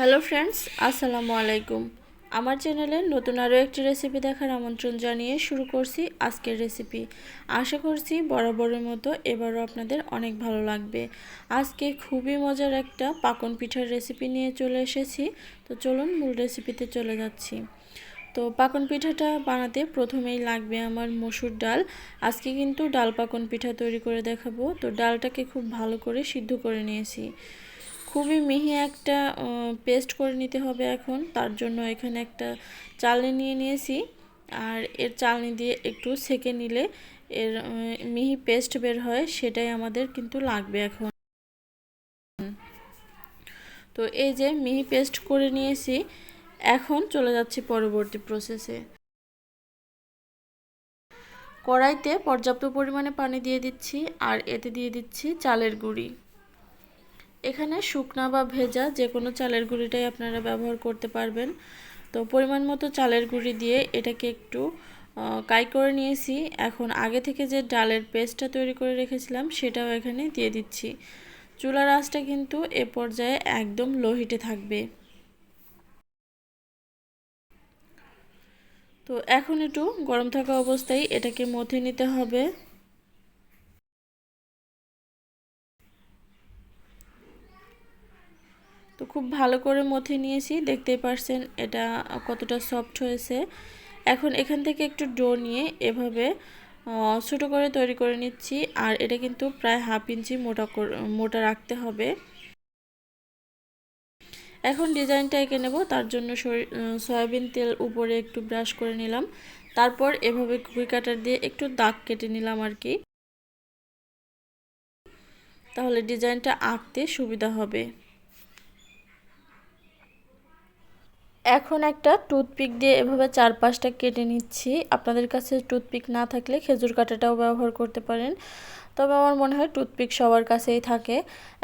Hello friends আসসালামু আলাইকুম। আমার চ্যানেলে নতুন আরও একটি রেসিপি দেখার আমন্ত্রণ জানিয়ে শুরু করছি আজকের রেসিপি আশা করছি বরাবরের মতো এবারও আপনাদের অনেক ভালো লাগবে। আজকে খুবই মজার একটা পাকন পিঠার রেসিপি নিয়ে চলে এসেছি। তো চলুন মূল রেসিপিতে চলে যাচ্ছি। তো পাকন পিঠাটা বানাতে প্রথমেই লাগবে আমার মসুর ডাল। আজকে কিন্তু ডাল পাকন পিঠা তৈরি করে দেখাবো। তো ডালটাকে খুব ভালো করে সিদ্ধ করে নিয়েছি। খুবই মিহি একটা পেস্ট করে নিতে হবে এখন। তার জন্য এখানে একটা চালনি নিয়ে নিয়েছি। আর এর চালনি দিয়ে একটু সেকে নিলে এর মিহি পেস্ট বের হয়, সেটাই আমাদের কিন্তু লাগবে এখন। তো এই যে মিহি পেস্ট করে নিয়েছি, এখন চলে যাচ্ছি পরবর্তী প্রসেসে কড়াইতে পর্যাপ্ত পরিমাণে পানি দিয়ে দিচ্ছি, আর এতে দিয়ে দিচ্ছি চালের গুঁড়ি। এখানে শুকনা বা ভেজা যে কোনো চালের গুঁড়িটাই আপনারা ব্যবহার করতে পারবেন। তো পরিমাণ মতো চালের গুঁড়ি দিয়ে এটাকে একটু কাই করে নিয়েছি। এখন আগে থেকে যে ডালের পেস্টটা তৈরি করে রেখেছিলাম সেটাও এখানে দিয়ে দিচ্ছি। চুলার আঁচটা কিন্তু এ পর্যায়ে একদম লো হিটে থাকবে। তো এখন একটু গরম থাকা অবস্থায় এটাকে মথে নিতে হবে। খুব ভালো করে মথে নিয়েছি, দেখতেই পারছেন এটা কতটা সফট হয়েছে। এখন এখান থেকে একটু ডো নিয়ে এভাবে ছোটো করে তৈরি করে নিচ্ছি, আর এটা কিন্তু প্রায় হাফ ইঞ্চি মোটা মোটা রাখতে হবে। এখন ডিজাইনটা এঁকে নেব, তার জন্য সয়াবিন তেল উপরে একটু ব্রাশ করে নিলাম। তারপর এভাবে কুকি কাটার দিয়ে একটু দাগ কেটে নিলাম আর কি। তাহলে ডিজাইনটা আঁকতে সুবিধা হবে। এখন একটা টুথপিক দিয়ে এভাবে চারপাশটা কেটে নিচ্ছি। আপনাদের কাছে টুথপিক না থাকলে খেজুর কাঁটাটাও ব্যবহার করতে পারেন। তবে আমার মনে হয় টুথপিক সবার কাছেই থাকে।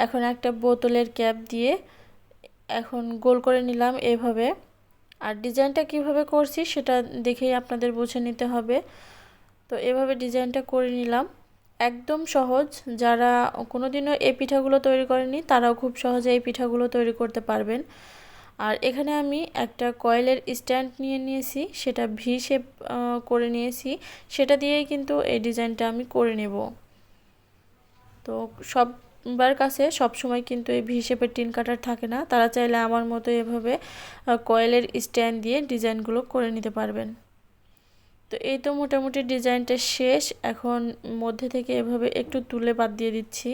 এখন একটা বোতলের ক্যাপ দিয়ে এখন গোল করে নিলাম এভাবে। আর ডিজাইনটা কীভাবে করছি সেটা দেখেই আপনাদের বুঝে নিতে হবে। তো এভাবে ডিজাইনটা করে নিলাম। একদম সহজ। যারা কোনোদিনও এই পিঠাগুলো তৈরি করেনি তারাও খুব সহজে এই পিঠাগুলো তৈরি করতে পারবেন। আর এখানে আমি একটা কয়েলের স্ট্যান্ড নিয়ে নিয়েছি, সেটা ভি শেপ করে নিয়েছি। সেটা দিয়েই কিন্তু এই ডিজাইনটা আমি করে নেব। তো সববার কাছে সব সময় কিন্তু এই ভি শেপের টিন কাটার থাকে না। তারা চাইলে আমার মতো এভাবে কয়েলের স্ট্যান্ড দিয়ে ডিজাইনগুলো করে নিতে পারবেন। তো এই তো মোটামুটি ডিজাইনটা শেষ। এখন মধ্যে থেকে এভাবে একটু তুলে বাদ দিয়ে দিচ্ছি।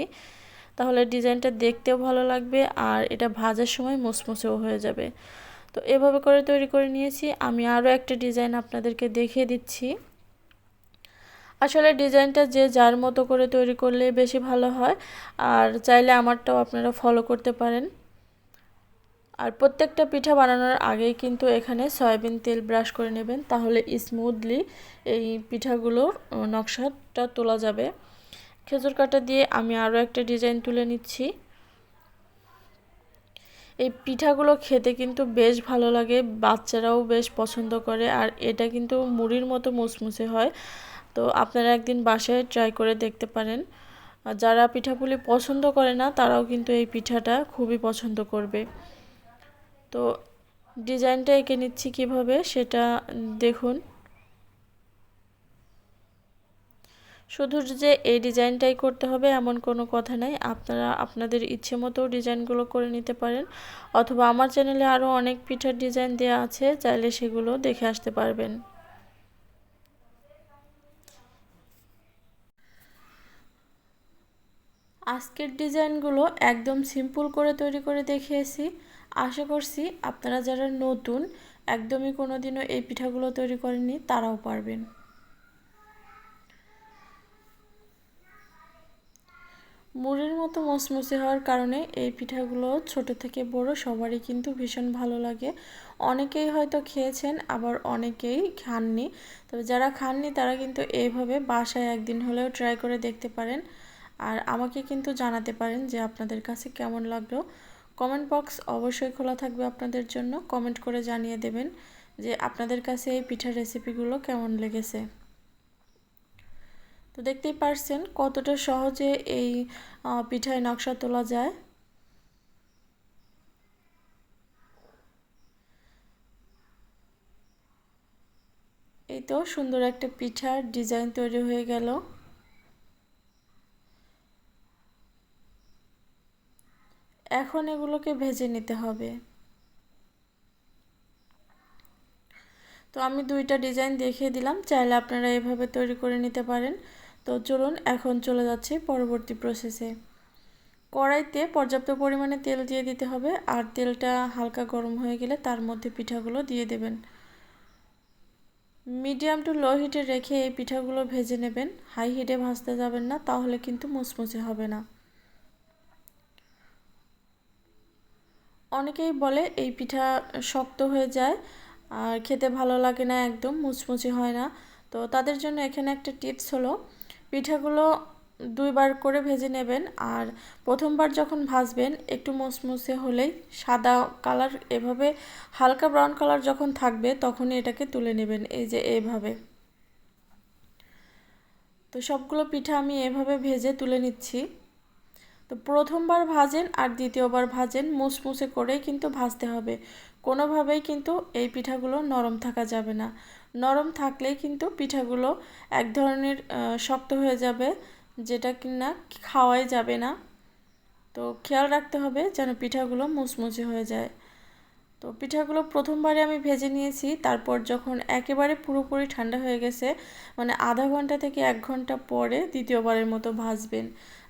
তাহলে ডিজাইনটা দেখতেও ভালো লাগবে আর এটা ভাজার সময় মুসমুসেও হয়ে যাবে। তো এভাবে করে তৈরি করে নিয়েছি। আমি আরও একটা ডিজাইন আপনাদেরকে দেখিয়ে দিচ্ছি। আসলে ডিজাইনটা যে যার মতো করে তৈরি করলে বেশি ভালো হয়, আর চাইলে আমারটাও আপনারা ফলো করতে পারেন। আর প্রত্যেকটা পিঠা বানানোর আগেই কিন্তু এখানে সয়াবিন তেল ব্রাশ করে নেবেন, তাহলে স্মুথলি এই পিঠাগুলোর নকশাটা তোলা যাবে। খেজুর কাটা দিয়ে আমি আরও একটা ডিজাইন তুলে নিচ্ছি। এই পিঠাগুলো খেতে কিন্তু বেশ ভালো লাগে, বাচ্চারাও বেশ পছন্দ করে, আর এটা কিন্তু মুড়ির মতো মুসমুসে হয়। তো আপনারা একদিন বাসায় ট্রাই করে দেখতে পারেন। যারা পিঠাপুলি পছন্দ করে না, তারাও কিন্তু এই পিঠাটা খুবই পছন্দ করবে। তো ডিজাইনটা এঁকে নিচ্ছি কীভাবে, সেটা দেখুন। শুধু যে এই ডিজাইনটাই করতে হবে, এমন কোনো কথা নাই। আপনারা আপনাদের ইচ্ছে মতো ডিজাইনগুলো করে নিতে পারেন। অথবা আমার চ্যানেলে আরও অনেক পিঠার ডিজাইন দেওয়া আছে, চাইলে সেগুলো দেখে আসতে পারবেন। আজকের ডিজাইনগুলো একদম সিম্পল করে তৈরি করে দেখিয়েছি। আশা করছি আপনারা যারা নতুন, একদমই কোনো দিনও এই পিঠাগুলো তৈরি করেননি, তারাও পারবেন। মুড়ির মতো মচমচে হওয়ার কারণে এই পিঠাগুলো ছোট থেকে বড় সবারই কিন্তু ভীষণ ভালো লাগে। অনেকেই হয়তো খেয়েছেন, আবার অনেকেই খাননি। তবে যারা খাননি, তারা কিন্তু এইভাবে বাসায় একদিন হলেও ট্রাই করে দেখতে পারেন। আর আমাকে কিন্তু জানাতে পারেন যে আপনাদের কাছে কেমন লাগল। কমেন্ট বক্স অবশ্যই খোলা থাকবে আপনাদের জন্য। কমেন্ট করে জানিয়ে দেবেন যে আপনাদের কাছে এই পিঠার রেসিপিগুলো কেমন লেগেছে। তো দেখতেই পারছেন কতটা সহজে এই পিঠায় নকশা তোলা যায়। এই তো সুন্দর একটা পিঠার ডিজাইন তৈরি হয়ে গেল। এখন এগুলোকে ভেজে নিতে হবে। তো আমি দুইটা ডিজাইন দেখিয়ে দিলাম, চাইলে আপনারা এভাবে তৈরি করে নিতে পারেন। তো চলুন এখন চলে যাচ্ছি পরবর্তী প্রসেসে কড়াইতে পর্যাপ্ত পরিমাণে তেল দিয়ে দিতে হবে, আর তেলটা হালকা গরম হয়ে গেলে তার মধ্যে পিঠাগুলো দিয়ে দেবেন। মিডিয়াম টু লো হিটে রেখে এই পিঠাগুলো ভেজে নেবেন। হাই হিটে ভাজতে যাবেন না, তাহলে কিন্তু মুচমুচে হবে না। অনেকেই বলে এই পিঠা শক্ত হয়ে যায়, আর খেতে ভালো লাগে না একদম, মুচমুচে হয় না। তো তাদের জন্য এখানে একটা টিপস হলো পিঠাগুলো দুইবার করে ভেজে নেবেন আর প্রথমবার যখন ভাজবেন, একটু মুসমুসে হলেই সাদা কালার এভাবে হালকা ব্রাউন কালার যখন থাকবে তখনই এটাকে তুলে নেবেন, এই যে এভাবে তো সবগুলো পিঠা আমি এভাবে ভেজে তুলে নিচ্ছি। তো প্রথমবার ভাজেন আর দ্বিতীয়বার ভাজেন মুসমুসে করেই কিন্তু ভাজতে হবে। কোনোভাবেই কিন্তু এই পিঠাগুলো নরম থাকা যাবে না। নরম থাকলেই কিন্তু পিঠাগুলো এক ধরনের শক্ত হয়ে যাবে, যেটা কিনা খাওয়াই যাবে না। তো খেয়াল রাখতে হবে যেন পিঠাগুলো মুচমুচে হয়ে যায়। তো পিঠাগুলো প্রথমবারে আমি ভেজে নিয়েছি, তারপর যখন একেবারে পুরোপুরি ঠান্ডা হয়ে গেছে মানে আধা ঘণ্টা থেকে এক ঘণ্টা পরে দ্বিতীয়বারের মতো ভাজবেন।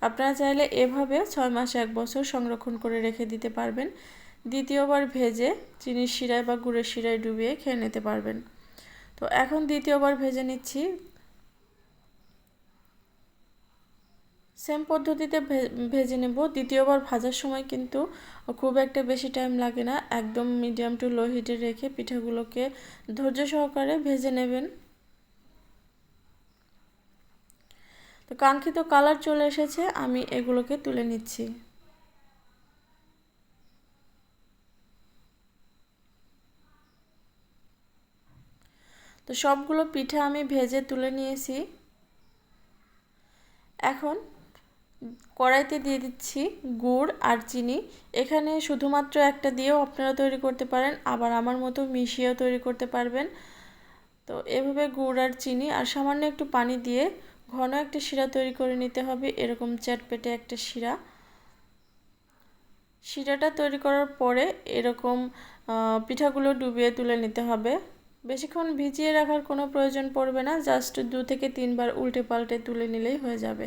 আপনারা চাইলে এভাবে ছয় মাস এক বছর সংরক্ষণ করে রেখে দিতে পারবেন। দ্বিতীয়বার ভেজে চিনির শিরায় বা গুড়ের শিরায় ডুবিয়ে খেয়ে নিতে পারবেন। তো এখন দ্বিতীয়বার ভেজে নিচ্ছি। সেম পদ্ধতিতে ভেজে নেব। দ্বিতীয়বার ভাজার সময় কিন্তু খুব একটা বেশি টাইম লাগে না। একদম মিডিয়াম টু লো হিটে রেখে পিঠাগুলোকে ধৈর্য সহকারে ভেজে নেবেন। তো কাঙ্ক্ষিত কালার চলে এসেছে। আমি এগুলোকে তুলে নিচ্ছি। তো সবগুলো পিঠা আমি ভেজে তুলে নিয়েছি। এখন কড়াইতে দিয়ে দিচ্ছি গুড় আর চিনি। এখানে শুধুমাত্র একটা দিয়েও আপনারা তৈরি করতে পারেন, আবার আমার মতো মিশিয়েও তৈরি করতে পারবেন। তো এভাবে গুড় আর চিনি আর সামান্য একটু পানি দিয়ে ঘন একটা শিরা তৈরি করে নিতে হবে, এরকম চ্যাটপেটে একটা শিরা। শিরাটা তৈরি করার পরে এরকম পিঠাগুলো ডুবিয়ে তুলে নিতে হবে। বেশিক্ষণ ভিজিয়ে রাখার কোনো প্রয়োজন পড়বে না, জাস্ট দু থেকে তিনবার উল্টে পাল্টে তুলে নিলেই হয়ে যাবে।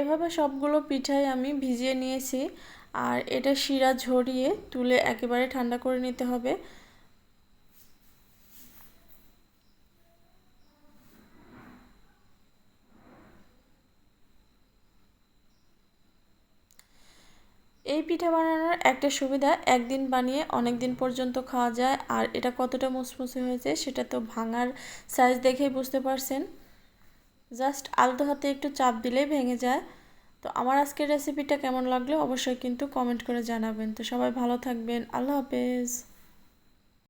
এভাবে সবগুলো পিঠাই আমি ভিজিয়ে নিয়েছি, আর এটা শিরা ঝরিয়ে তুলে একেবারে ঠান্ডা করে নিতে হবে এই পিঠা বানানোর একটা সুবিধা, একদিন বানিয়ে অনেক দিন পর্যন্ত খাওয়া যায়। আর এটা কতটা মুসমুসে হয়েছে সেটা তো ভাঙার সাইজ দেখেই বুঝতে পারছেন। জাস্ট আলতো হাতে একটু চাপ দিলেই ভেঙে যায়। তো আমার আজকের রেসিপিটা কেমন লাগল অবশ্যই কিন্তু কমেন্ট করে জানাবেন। তো সবাই ভালো থাকবেন। আল্লাহ হাফেজ।